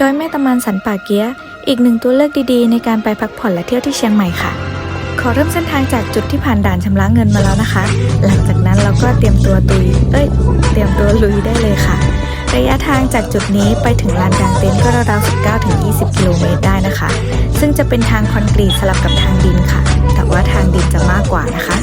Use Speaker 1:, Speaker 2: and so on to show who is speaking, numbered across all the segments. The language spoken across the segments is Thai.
Speaker 1: ดอยแม่ตะมานสันป่าเกียอีกหนึ่งตัวเลือกดีๆ ในการไปพักผ่อนและเที่ยวที่เชียงใหม่ค่ะ ขอเริ่มเส้นทางจากจุดที่ผ่านด่านชำระเงินมาแล้วนะคะ หลังจากนั้นเราก็เตรียมตัวตุย เอ้ย เตรียมตัวลุยได้เลยค่ะ ระยะทางจากจุดนี้ไปถึงลานกลางเต็นท์ก็ราวๆ 19ถึง20 กิโลเมตรได้นะคะ ซึ่งจะเป็นทางคอนกรีตสลับกับทางดินค่ะ แต่ว่าทางดินจะมากกว่านะคะ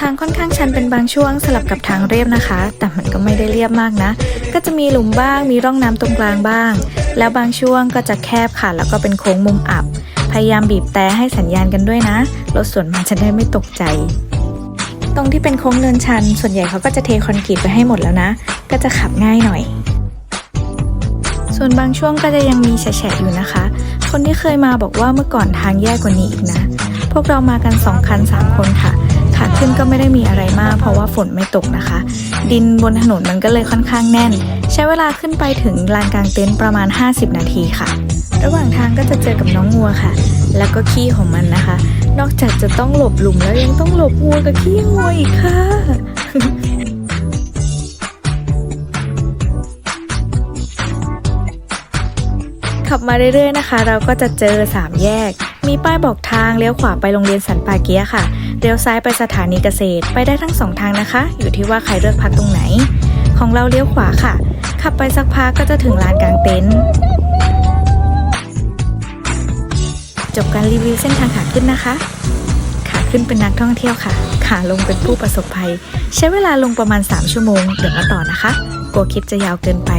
Speaker 1: ทางค่อนข้างชันเป็นบางช่วงสลับกับทางเรียบนะคะ แต่มันก็ไม่ได้เรียบมากนะ ก็จะมีหลุมบ้าง มีร่องน้ำตรงกลางบ้าง แล้วบางช่วงก็จะแคบค่ะ แล้วก็เป็นโค้งมุมอับ พยายามบีบแต่ให้สัญญาณกันด้วยนะ รถสวนมาจะได้ไม่ตกใจ ตรงที่เป็นโค้งเนินชัน ส่วนใหญ่เขาก็จะเทคอนกรีตไปให้หมดแล้วนะ ก็จะขับง่ายหน่อย ส่วนบางช่วงก็จะยังมีแฉะอยู่นะคะ คนที่เคยมาบอกว่าเมื่อก่อนทางแย่กว่านี้อีกนะ พวกเรามากัน 2 คัน 3 คนค่ะ ก็ไม่ได้มีอะไรมากเพราะว่าฝนไม่ตกนะคะ ดินบนถนนมันก็เลยค่อนข้างแน่น ใช้เวลาขึ้นไปถึงลานกลางเต็นท์ประมาณ 50 นาทีค่ะ ระหว่างทางก็จะเจอกับน้องงัวค่ะ แล้วก็ขี้ของมันนะคะ นอกจากจะต้องหลบหลุมแล้วยังต้องหลบงัวกับขี้งัวอีกค่ะขับมาเรื่อยๆนะคะ เราก็จะเจอ 3 แยก มีป้ายบอกทางเลี้ยวขวาไปโรงเรียนสันป่าเกียค่ะ เลี้ยวซ้ายไปสถานีเกษตร ไปได้ทั้งสองทางนะคะ อยู่ที่ว่าใครเลือกพักตรงไหน ของเราเลี้ยวขวาค่ะ ขับไปสักพักก็จะถึงลานกลางเต็นท์จบการรีวิวเส้นทางขาขึ้นนะคะ ขาขึ้นเป็นนักท่องเที่ยวค่ะ ขาลงเป็นผู้ประสบภัย ใช้เวลาลงประมาณ 3 ชั่วโมง เดี๋ยวมาต่อนะคะกลัวคลิปจะยาวเกินไป